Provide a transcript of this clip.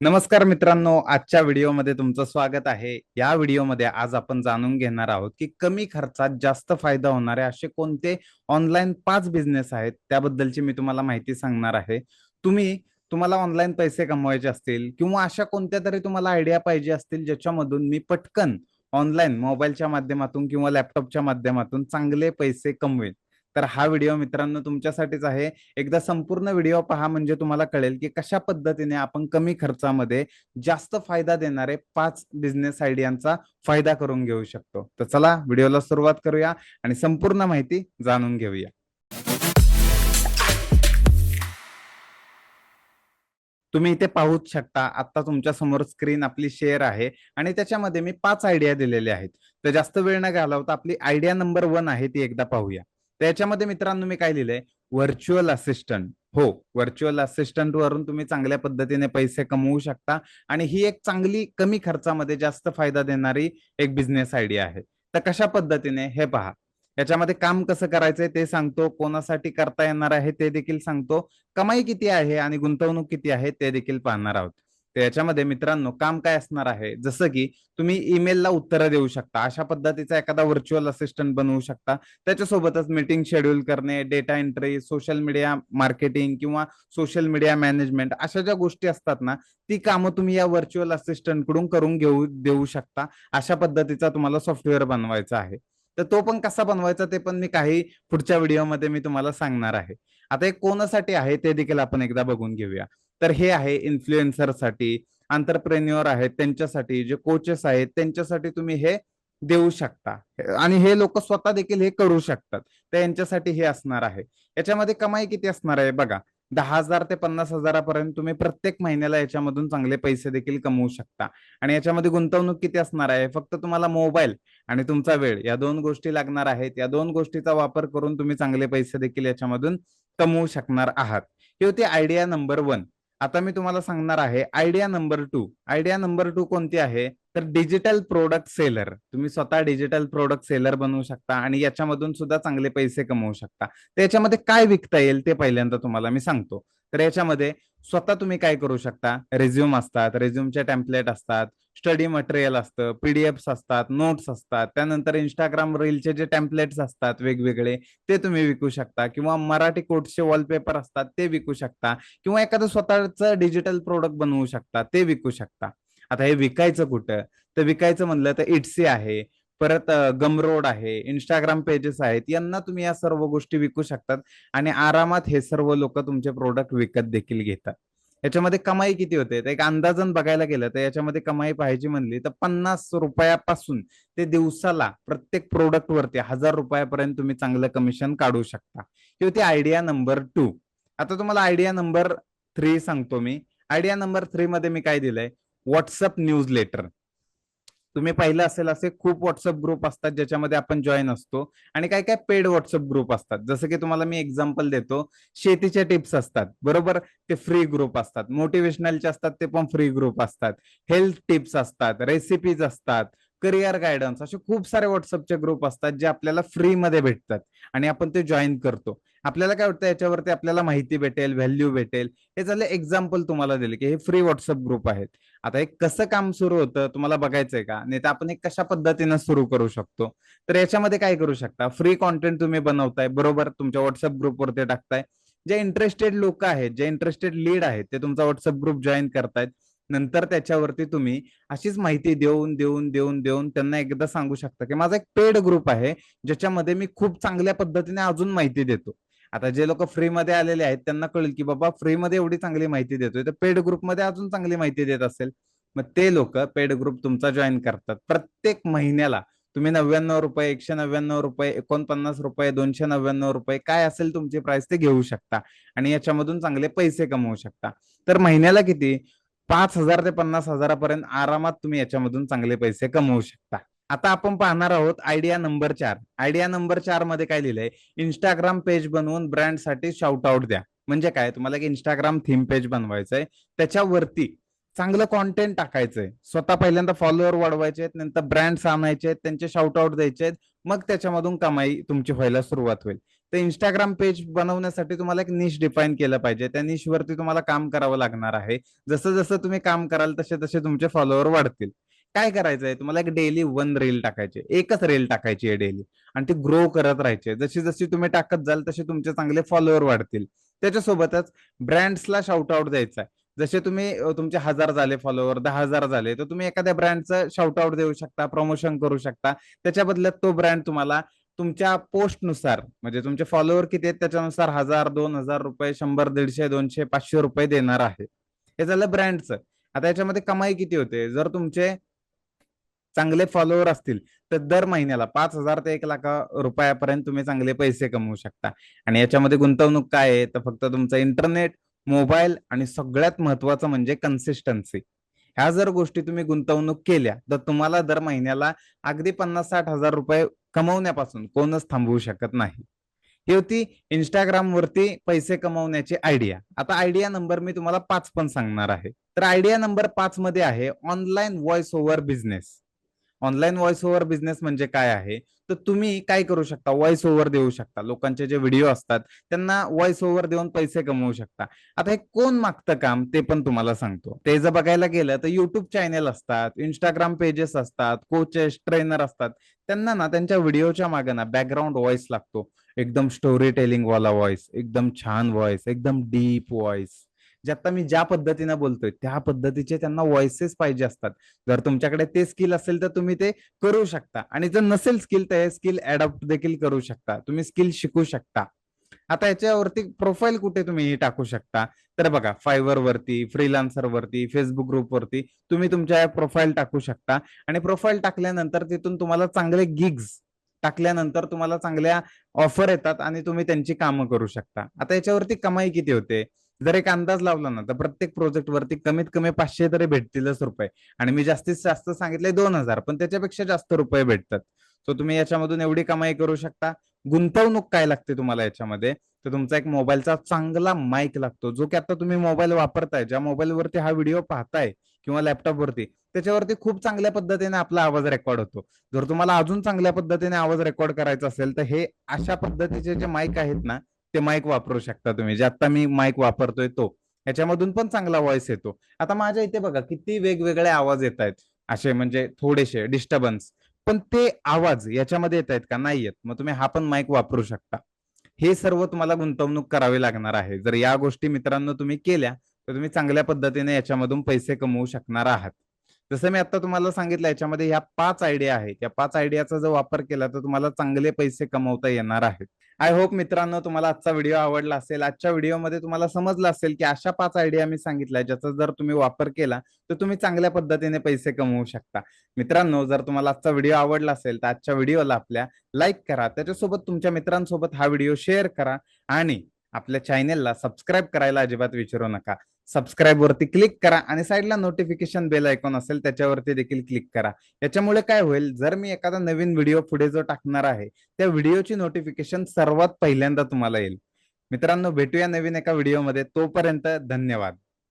नमस्कार मित्रांनो आजच्या व्हिडिओमध्ये तुमचं स्वागत आहे. या व्हिडिओमध्ये आज आपण जाणून घेणार आहोत की कमी खर्चात जास्त फायदा होणारे असे कोणते ऑनलाईन पाच बिझनेस आहेत? त्याबद्दलची मी तुम्हाला माहिती सांगणार आहे. तुम्ही तुम्हाला ऑनलाईन पैसे कमवायचे असतील किंवा अशा कोणत्या तरी तुम्हाला आयडिया पाहिजे असतील ज्याच्यामधून मी पटकन ऑनलाईन मोबाईलच्या माध्यमातून किंवा लॅपटॉपच्या माध्यमातून चांगले पैसे कमवेन. तर हा व्हिडिओ मित्रांनो तुमच्यासाठीच आहे. एकदा संपूर्ण व्हिडिओ पहा म्हणजे तुम्हाला कळेल की कशा पद्धतीने आपण कमी खर्चामध्ये जास्त फायदा देणारे पाच बिझनेस आयडियांचा फायदा करून घेऊ शकतो. तर चला व्हिडिओला सुरुवात करूया आणि संपूर्ण माहिती जाणून घेऊया. तुम्ही इथे पाहूच शकता आता तुमच्यासमोर स्क्रीन आपली शेअर आहे आणि त्याच्यामध्ये मी पाच आयडिया दिलेल्या आहेत. तर जास्त वेळ न घालवता आपली आयडिया नंबर वन आहे ती एकदा पाहूया. त्याच्यामध्ये मित्रांनो मी काय लिहिलंय? व्हर्च्युअल असिस्टंट हो व्हर्च्युअल असिस्टंट वरून तुम्ही चांगल्या पद्धतीने पैसे कमवू शकता आणि ही एक चांगली कमी खर्चामध्ये जास्त फायदा देणारी एक बिझनेस आयडिया आहे. तर कशा पद्धतीने? हे पहा. याच्यामध्ये काम कसं करायचंय ते सांगतो. कोणासाठी करता येणार आहे ते देखील सांगतो. कमाई किती आहे आणि गुंतवणूक किती आहे ते देखील पाहणार आहोत. तर याच्यामध्ये मित्रांनो काम काय असणार आहे? जसं की तुम्ही ईमेलला उत्तरं देऊ शकता. अशा पद्धतीचा एखादा व्हर्च्युअल असिस्टंट बनवू शकता. त्याच्यासोबतच मीटिंग शेड्यूल करणे data entry social media marketing किंवा सोशल मीडिया मॅनेजमेंट अशा ज्या गोष्टी असतात ना ती कामं तुम्ही या व्हर्च्युअल असिस्टंटकडून करून घेऊ देऊ शकता. अशा पद्धतीचा तुम्हाला सॉफ्टवेअर बनवायचा आहे. तर तो पण कसा बनवायचा ते पण मी काही पुढच्या व्हिडिओमध्ये मी तुम्हाला सांगणार आहे. आता हे कोणासाठी आहे ते देखील आपण एकदा बघून घेऊया. तर हे आहे इन्फ्लुएन्सरसाठी आंतरप्रेन्युअर आहेत त्यांच्यासाठी जे कोचेस आहेत त्यांच्यासाठी तुम्ही हे देऊ शकता. आणि हे लोक स्वतः देखील हे करू शकतात. तर यांच्यासाठी हे असणार आहे. याच्यामध्ये कमाई किती असणार आहे बघा. दहा हजार ते पन्नास हजारापर्यंत तुम्ही प्रत्येक महिन्याला याच्यामधून चांगले पैसे देखील कमवू शकता. आणि याच्यामध्ये गुंतवणूक किती असणार आहे? फक्त तुम्हाला मोबाईल आणि तुमचा वेळ या दोन गोष्टी लागणार आहेत. या दोन गोष्टीचा वापर करून तुम्ही चांगले पैसे देखील याच्यामधून कमवू शकणार आहात. ही होती आयडिया नंबर वन आता मी तुम्हाला सांगणार आहे idea number two idea number two कोणती आहे? तर डिजिटल प्रोडक्ट सेलर तुम्ही स्वतः डिजिटल प्रोडक्ट सेलर बनवू शकता आणि याच्यामधून सुद्धा चांगले पैसे कमवू शकता. त्याच्यामध्ये काय विकता येईल ते पहिल्यांदा तुम्हाला मी सांगतो. तर याच्यामध्ये स्वतः तुम्ही काय करू शकता? रेझ्युम असतात रेझ्युमचे टेम्पलेट असतात स्टडी मटेरियल असतं पीडीएफ असतात नोट्स असतात त्यानंतर इंस्टाग्राम रीलचे जे टेम्पलेट्स असतात वेगवेगळे ते तुम्ही विकू शकता किंवा मराठी कोटचे वॉलपेपर असतात ते विकू शकता किंवा एखादं स्वतःचं डिजिटल प्रोडक्ट बनवू शकता ते विकू शकता. आता हे विकायचं कुठं? तर विकायचं म्हणलं तर इटसी आहे. परत गमरोड आहे इंस्टाग्राम पेजेस आहेत यांना तुम्ही या सर्व गोष्टी विकू शकतात आणि आरामात हे सर्व लोक तुमचे प्रोडक्ट विकत देखील घेतात. याच्यामध्ये कमाई किती होते? तर एक अंदाजन बघायला गेलं तर याच्यामध्ये कमाई पाहिजे म्हणली तर पन्नास रुपयापासून ते दिवसाला प्रत्येक प्रोडक्ट वरती हजार रुपयापर्यंत तुम्ही चांगलं कमिशन काढू शकता. ही होती आयडिया नंबर टू आता तुम्हाला आयडिया नंबर थ्री सांगतो मी. आयडिया नंबर थ्री मध्ये मी काय दिलंय? व्हॉट्सअप न्यूज लेटर तुम्ही पाहिलं असेल असे खूप व्हॉट्सअप ग्रुप असतात ज्याच्यामध्ये आपण जॉईन असतो. आणि काय काय पेड व्हॉट्सअप ग्रुप असतात. जसं की तुम्हाला मी एक्झाम्पल देतो. शेतीच्या टिप्स असतात. बरोबर? ते फ्री ग्रुप असतात. मोटिवेशनलचे असतात ते पण फ्री ग्रुप असतात. हेल्थ टिप्स असतात. रेसिपीज असतात. करिअर गायडन्स असे खूप सारे व्हॉट्सअपचे ग्रुप असतात जे आपल्याला फ्रीमध्ये भेटतात आणि आपण ते जॉईन करतो. आपल्याला काय वाटतं याच्यावरती आपल्याला माहिती भेटेल व्हॅल्यू भेटेल? हे झालं एक्झाम्पल तुम्हाला दिले की हे फ्री व्हॉट्सअप ग्रुप आहेत. आता हे कसं काम सुरू होतं तुम्हाला बघायचंय का? नाही तर आपण एक कशा पद्धतीनं सुरू करू शकतो? तर याच्यामध्ये काय करू शकता? फ्री कॉन्टेंट तुम्ही बनवताय बरोबर? तुमच्या व्हॉट्सअप ग्रुपवरती टाकताय. जे इंटरेस्टेड लोक आहेत जे इंटरेस्टेड लीड आहेत ते तुमचा व्हॉट्सअप ग्रुप जॉईन करतायत. नंतर त्याच्यावरती तुम्ही अशीच माहिती देऊन देऊन देऊन देऊन त्यांना एकदा सांगू शकता की माझा एक पेड ग्रुप आहे ज्याच्यामध्ये मी खूप चांगल्या पद्धतीने अजून माहिती देतो. आता जे लोक फ्रीमध्ये आलेले आहेत त्यांना कळेल की बाबा फ्रीमध्ये एवढी चांगली माहिती देतोय. तर पेड ग्रुपमध्ये अजून चांगली माहिती देत असेल मग ते लोक पेड ग्रुप तुमचा जॉईन करतात. प्रत्येक महिन्याला तुम्ही नव्याण्णव रुपये एकशे नव्याण्णव रुपये एकोणपन्नास रुपये दोनशे नव्याण्णव रुपये काय असेल तुमची प्राइस ते घेऊ शकता आणि याच्यामधून चांगले पैसे कमवू शकता. तर महिन्याला किती? पाच हजार ते पन्नास हजारापर्यंत आरामात तुम्ही याच्यामधून चांगले पैसे कमवू शकता. आता आपण पाहणार आहोत आयडिया नंबर चार. आयडिया नंबर चारमध्ये काय लिहिलंय? इंस्टाग्राम पेज बनवून ब्रँडसाठी शाउट आउट द्या. म्हणजे काय? तुम्हाला एक इंस्टाग्राम थीम पेज बनवायचंय. त्याच्यावरती चांगलं कॉन्टेंट टाकायचंय. स्वतः पहिल्यांदा फॉलोअर वाढवायचे आहेत नंतर ब्रँड्स आणायचे आहेत त्यांचे शाउट आउट द्यायचे आहेत. मग त्याच्यामधून कमाई तुमची व्हायला सुरुवात होईल. तर इंस्टाग्राम पेज बनवण्यासाठी तुम्हाला एक निश डिफाईन केलं पाहिजे. त्या निश वरती तुम्हाला काम करावं लागणार आहे. जसं जसं तुम्ही काम कराल तसे तसे तुमचे फॉलोअर वाढतील. काय करायचं आहे तुम्हाला एक डेली वन रील टाकायचे. एकच रील टाकायची आहे डेली आणि ती ग्रो करत राहायची. जशी जशी तुम्ही टाकत जाल तसे तुमचे चांगले फॉलोअर वाढतील. त्याच्यासोबतच ब्रँड्सला शाउट आउट द्यायचा आहे जसे तुम्ही तुमचे हजार झाले फॉलोअर दहा हजार झाले तर तुम्ही एखाद्या ब्रँडचं शाउट आउट देऊ शकता प्रमोशन करू शकता. त्याच्या बदल्यात तो ब्रँड तुम्हाला तुमच्या पोस्टनुसार म्हणजे तुमचे फॉलोअर किती आहेत त्याच्यानुसार हजार दोन हजार रुपये शंभर दीडशे दोनशे पाचशे रुपये देणार आहे. हे झालं ब्रँडचं आता याच्यामध्ये कमाई किती होते? जर तुमचे चांगले फॉलोअर असतील तर दर महिन्याला पाच हजार ते एक लाख रुपयापर्यंत तुम्ही चांगले पैसे कमवू शकता. आणि याच्यामध्ये गुंतवणूक काय आहे? तर फक्त तुमचं इंटरनेट मोबाईल आणि सगळ्यात महत्वाचं म्हणजे कन्सिस्टन्सी ह्या जर गोष्टी तुम्ही गुंतवणूक केल्या तर तुम्हाला दर महिन्याला अगदी पन्नास साठ हजार रुपये कमवण्यापासून कोणच थांबवू शकत नाही. ही होती इंस्टाग्राम वरती पैसे कमवण्याची आयडिया आता आयडिया नंबर मी तुम्हाला पाच पण सांगणार आहे. तर आयडिया नंबर पाच मध्ये आहे online voice over business online voice over business म्हणजे काय आहे? तर तुम्ही काय करू शकता? व्हॉइस ओव्हर देऊ शकता. लोकांचे जे व्हिडिओ असतात त्यांना व्हॉइस ओव्हर देऊन पैसे कमवू शकता. आता हे कोण मागतं काम? ते पण तुम्हाला सांगतो. ते जर बघायला गेलं तर युट्यूब चॅनेल असतात इंस्टाग्राम पेजेस असतात कोचेस ट्रेनर असतात. त्यांना ना त्यांच्या व्हिडिओच्या मागे ना बॅकग्राऊंड व्हॉइस लागतो. एकदम स्टोरी टेलिंग वाला व्हॉइस एकदम छान व्हॉइस एकदम डीप व्हॉइस जे आता मी ज्या पद्धतीने बोलतोय त्या पद्धतीचे त्यांना व्हॉइसेस पाहिजे असतात. जर तुमच्याकडे ते स्किल असेल तर तुम्ही ते करू शकता. आणि जर नसेल स्किल तर हे स्किल अडॉप्ट देखील करू शकता. तुम्ही स्किल शिकू शकता. आता याच्यावरती प्रोफाईल कुठे तुम्ही टाकू शकता? तर बघा फायवर वरती फ्रीलान्सर वरती फेसबुक ग्रुप वरती तुम्ही तुमच्या प्रोफाईल टाकू शकता. आणि प्रोफाईल टाकल्यानंतर तिथून तुम्हाला चांगले गिग्स टाकल्यानंतर तुम्हाला चांगल्या ऑफर येतात आणि तुम्ही त्यांची कामं करू शकता. आता याच्यावरती कमाई किती होते? जर एक अंदाज लावला ना तर प्रत्येक प्रोजेक्ट वरती कमीत कमी पाचशे तरी भेटतीलच रुपये. आणि मी जास्तीत जास्त सांगितले दोन हजार पण त्याच्यापेक्षा जास्त रुपये भेटतात. सो तुम्ही याच्यामधून एवढी कमाई करू शकता. गुंतवणूक काय लागते तुम्हाला याच्यामध्ये? तर तुमचा एक मोबाईलचा चांगला माईक लागतो जो की आता तुम्ही मोबाईल वापरताय ज्या मोबाईलवरती हा व्हिडिओ पाहताय किंवा लॅपटॉपवरती त्याच्यावरती खूप चांगल्या पद्धतीने आपला आवाज रेकॉर्ड होतो. जर तुम्हाला अजून चांगल्या पद्धतीने आवाज रेकॉर्ड करायचा असेल तर हे अशा पद्धतीचे जे माईक आहेत ना ते माईक वापरू शकता तुम्ही. जे आता मी माईक वापरतोय तो. याच्यामधून पण चांगला व्हॉइस येतो. आता माझ्या इथे बघा किती वेगवेगळे आवाज येत आहेत. असे म्हणजे थोडेसे डिस्टर्बन्स पण ते आवाज याच्यामध्ये येत आहेत का? नाही येत. मग तुम्ही हा पण माईक वापरू शकता. हे सर्व तुम्हाला गुंतवणूक करावी लागणार आहे. जर या गोष्टी मित्रांनो तुम्ही केल्या तर तुम्ही चांगल्या पद्धतीने याच्यामधून पैसे कमवू शकणार आहात. जसं मी आता तुम्हाला सांगितलं याच्यामध्ये ह्या पाच आयडिया आहेत. या पाच आयडियाचा जर वापर केला तर तुम्हाला चांगले पैसे कमवता येणार आहेत. आय होप मित्रांनो तुम्हाला आजचा व्हिडिओ आवडला असेल. आजच्या व्हिडिओमध्ये तुम्हाला समजलं असेल की अशा पाच आयडिया मी सांगितल्या ज्याचा जर तुम्ही वापर केला तर तुम्ही चांगल्या पद्धतीने पैसे कमवू शकता. मित्रांनो जर तुम्हाला आजचा व्हिडिओ आवडला असेल तर आजच्या व्हिडिओला आपल्या लाईक करा. त्याच्यासोबत तुमच्या मित्रांसोबत हा व्हिडिओ शेअर करा. आणि आपल्या चॅनेलला सबस्क्राईब करायला अजिबात विचारू नका. सबस्क्राईब वरती क्लिक करा आणि साईडला नोटिफिकेशन बेल आयकॉन असेल त्याच्यावरती देखील क्लिक करा. याच्यामुळे काय होईल जर मी एखादा नवीन व्हिडिओ पुढे जो टाकणार आहे त्या व्हिडिओची नोटिफिकेशन सर्वात पहिल्यांदा तुम्हाला येईल. मित्रांनो भेटूया नवीन एका व्हिडिओमध्ये तोपर्यंत धन्यवाद.